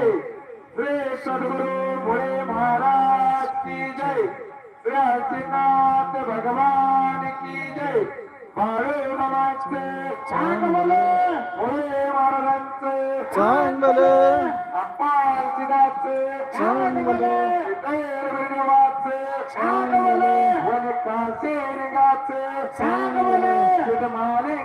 श्री सद्गुरु भोळे महाराज की जय. श्री हरसिनाथ भगवान की जय. बाळू मामाचे चांगले भोळे महाराजांचे. चांगले अप्पा सिदाचे चांगले दैवदेवाचे चांगले वनकासे निघाचे चांगले सुधमालिंगरायाचे